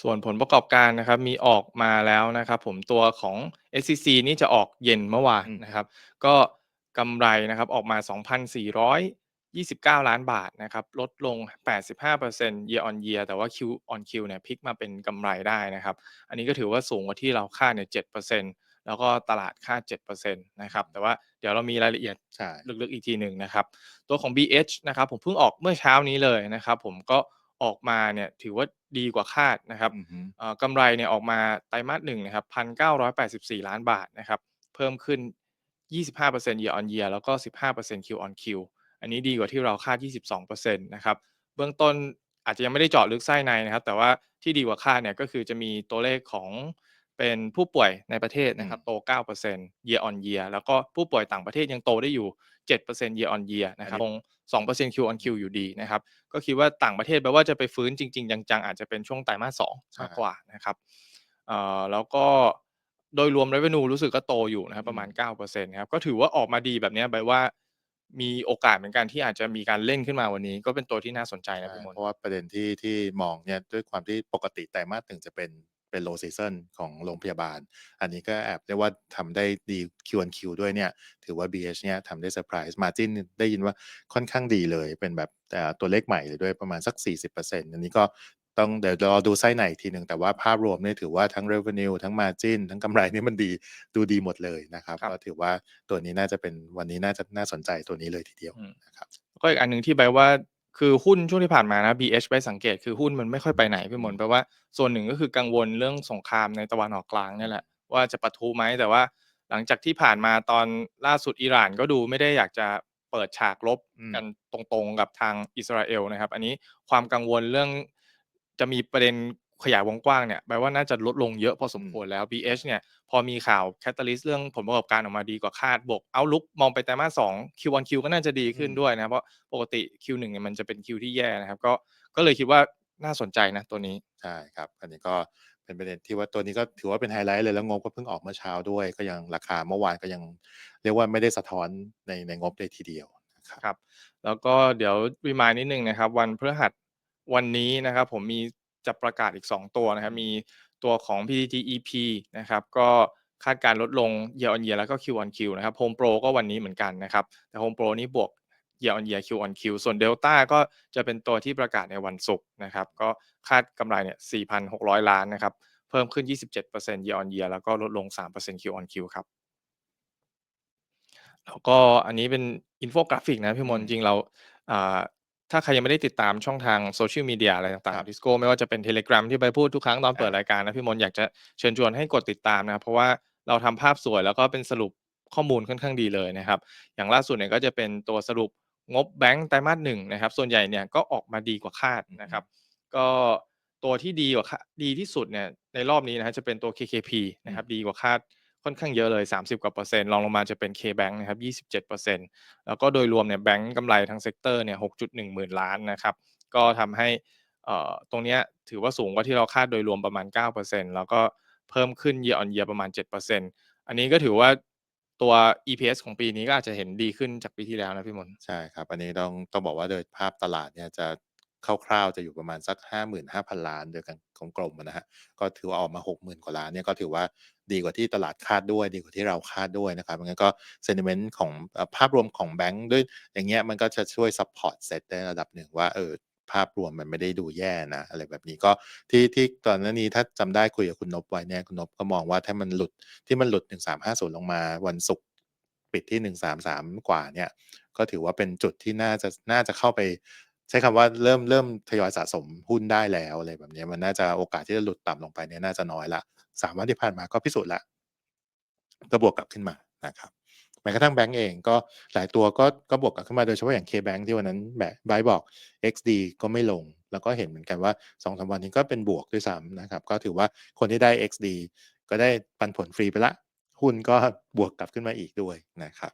ส่วนผลประกอบการนะครับมีออกมาแล้วนะครับ ผมตัวของ SCC นี่จะออกเย็นเมื่อวานอืมนะครับ ก็กำไรนะครับออกมา 2,429 ล้านบาทนะครับลดลง 85% year on year แต่ว่า Q on Q เนี่ยพลิกมาเป็นกำไรได้นะครับ อันนี้ก็ถือว่าสูงกว่าที่เราคาดเนี่ย7%แล้วก็ตลาดคาด7%นะครับแต่ว่าเดี๋ยวเรามีรายละเอียดใช่ลึกๆอีกทีหนึ่งนะครับ ตัวของ BH นะครับผมเพิ่งออกเมื่อเช้านี้เลยนะครับ ผมก็ ออกมาเนี่ยถือว่าดีกว่าคาดนะครับอือฮึเอ่อกำไรเนี่ยออกมาไตรมาสหนึ่งนะครับ1,984ล้านบาทนะครับเพิ่มขึ้น 25% year on year แล้วก็ 15% Q on Q อันนี้ดีกว่าที่เราคาด 22%นะครับเบื้องต้นอาจจะยังไม่ได้เจาะลึกไส้ในนะครับ แต่ว่าที่ดีกว่าคาดเนี่ยก็คือจะมีตัวเลขของ เป็นผู้ป่วยในประเทศนะครับโต 9% year on year แล้วก็ผู้ป่วยต่างประเทศยังโตได้อยู่ 7% year on year นะครับคง2% Q on Q อยู่ดีนะครับ ก็คิดว่าต่างประเทศแปลว่าจะไปฟื้นจริง ๆ จังๆ อาจจะเป็นช่วงไตรมาสสองมากกว่านะครับเอ่อแล้วก็โดยรวม revenue รู้สึกก็โตอยู่นะครับประมาณ 9%นะครับก็ถือว่าออกมาดีแบบเนี้ยแปลว่ามีโอกาสเหมือนกันที่อาจจะมีการเล่นขึ้นมาวันนี้ ก็เป็นตัวที่น่าสนใจนะพี่มนเพราะว่าประเด็นที่ที่มองเนี่ยด้วยความที่ปกติไตรมาสหนึ่งจะเป็น เป็น low season ของโรงพยาบาล อันนี้ก็แอบเรียกว่าทำได้ดี Q on Q ด้วยเนี่ย ถือว่า BH เนี่ยทำได้เซอร์ไพรส์ margin ได้ยินว่าค่อนข้างดีเลย เป็นแบบเอ่อตัวเลขใหม่เลยด้วยประมาณสัก 40%อันนี้ก็ต้องเดี๋ยวรอดูไส้ในอีกทีหนึ่งแต่ว่าภาพรวมเนี่ยถือว่าทั้ง revenue ทั้ง margin ทั้งกำไรนี่มันดีดูดีหมดเลยนะครับครับก็ถือว่าตัวนี้น่าจะเป็นวันนี้น่าจะน่าสนใจตัวนี้เลยทีเดียวอืมนะครับก็อีกอันหนึ่งที่ใบว่า คือหุ้นช่วงที่ผ่านมานะ BH ไปสังเกตคือหุ้นมันไม่ค่อยไปไหนพี่มนแปลว่าส่วนหนึ่งก็คือกังวลเรื่องสงครามในตะวันออกกลางเนี่ยแหละว่าจะปะทุไหมแต่ว่าหลังจากที่ผ่านมาตอนล่าสุดอิหร่านก็ดูไม่ได้อยากจะเปิดฉากรบอืมกันตรงๆกับทางอิสราเอลนะครับ อันนี้ความกังวลเรื่องจะมีประเด็น ขยายวงกว้างเนี่ยแปลว่าน่าจะลดลงเยอะพอสมควรแล้ว BH เนี่ยพอมีข่าวแคตตาลิสเรื่องผลประกอบการออกมาดีกว่าคาดบวกเอาลุกมองไปไตรมาสสอง Q on Q ก็น่าจะดีขึ้นอืมด้วยนะ เพราะปกติ Q1 เนี่ยมันจะเป็น Q ที่แย่นะครับ ก็ก็เลยคิดว่าน่าสนใจนะตัวนี้ใช่ครับ อันนี้ก็เป็นประเด็นที่ว่าตัวนี้ก็ถือว่าเป็นไฮไลท์เลยแล้วงบก็เพิ่งออกเมื่อเช้าด้วย ก็ยังราคาเมื่อวานก็ยังเรียกว่าไม่ได้สะท้อนในในงบเลยทีเดียวนะครับครับแล้วก็เดี๋ยวรีมายนิดนึงนะครับ วันพฤหัสวันนี้นะครับผมมี จะประกาศอีก 2 ตัวนะครับ มีตัวของ PTTEP นะครับ ก็คาดการณ์ลดลง year on year แล้วก็ Q on Q นะครับ Home Pro ก็วันนี้เหมือนกันนะครับ แต่ Home Pro นี่บวก year on year Q on Q ส่วน Delta ก็จะเป็นตัวที่ประกาศในวันศุกร์นะครับ ก็คาดกำไรเนี่ย 4,600 ล้านนะครับ เพิ่มขึ้น 27% year on year แล้วก็ลดลง 3% Q on Q ครับแล้วก็อันนี้เป็นอินโฟกราฟิกนะพี่มนอืมจริงเราอ่า ถ้าใครยังไม่ได้ติดตามช่องทางโซเชียลมีเดียอะไรต่างครับๆดิสโก้ไม่ว่าจะเป็น Telegram ที่ไปพูดทุกครั้งตอนครับเปิดรายการนะพี่มนอยากจะเชิญชวนให้กดติดตามนะครับ เพราะว่าเราทำภาพสวย แล้วก็เป็นสรุปข้อมูลค่อนข้างดีเลยนะครับ อย่างล่าสุดเนี่ยก็จะเป็นตัวสรุปงบแบงก์ไตรมาสหนึ่งนะครับ ส่วนใหญ่เนี่ยก็ออกมาดีกว่าคาดนะครับก็ตัวที่ดีกว่าคาดีที่สุดเนี่ยในรอบนี้นะฮะจะเป็นตัว KKP นะครับดีกว่าคาด ค่อนข้างเยอะเลย 30 กว่าเปอร์เซ็นต์รองลงมาจะเป็น KBank นะครับ 27เปอร์เซ็นต์แล้วก็โดยรวมเนี่ยแบงก์กำไรทั้งเซกเตอร์เนี่ย 6.1 หมื่นล้านนะครับ ก็ทำให้เอ่อตรงนี้ถือว่าสูงกว่าที่เราคาดโดยรวมประมาณ 9%แล้วก็เพิ่มขึ้น year on year ประมาณ 7%อันนี้ก็ถือว่าตัว EPS ของปีนี้ก็อาจจะเห็นดีขึ้นจากปีที่แล้วนะพี่มนต์ใช่ครับ อันนี้ต้องต้องบอกว่าโดยภาพตลาดเนี่ยจะ คร่าวๆจะอยู่ประมาณสัก 55,000 ล้านโดยกันของกลมนะฮะก็ถือว่าออกมา 60,000 กว่าล้านเนี่ยก็ถือว่าดีกว่าที่ตลาดคาดด้วย ดีกว่าที่เราคาดด้วยนะครับงั้นก็ sentiment ของภาพรวมของแบงก์ด้วยอย่างเงี้ยมันก็จะช่วย support เซตได้ระดับหนึ่งว่าเออภาพรวมมันไม่ได้ดูแย่นะ อะไรแบบนี้ก็ที่ที่ตอนนั้นนี้ถ้าจำได้คุยกับคุณนพไว้เนี่ยคุณนพก็มองว่าถ้ามันหลุดที่มันหลุด 1350 ลงมาวันศุกร์ปิดที่ 133 กว่าเนี่ย ก็ถือว่าเป็นจุดที่น่าจะน่าจะเข้าไป ใช้คำว่าเริ่มเริ่มทยอยสะสมหุ้นได้แล้วอะไรแบบนี้มันน่าจะโอกาสที่จะหลุดต่ำลงไปเนี่ยน่าจะน้อยละสามวันที่ผ่านมาก็พิสูจน์ละก็บวกกลับขึ้นมานะครับแม้กระทั่งแบงก์เองก็หลายตัวก็ก็บวกกลับขึ้นมาโดยเฉพาะอย่าง K-Bank ที่วันนั้นแบบไบบอก XD ก็ไม่ลง แล้วก็เห็นเหมือนกันว่า2อสวันนี้ก็เป็นบวกด้วยซ้ำนะครับ ก็ถือว่าคนที่ได้ XD ก็ได้ปันผลฟรีไปละ หุ้นก็บวกกลับขึ้นมาอีกด้วยนะครับ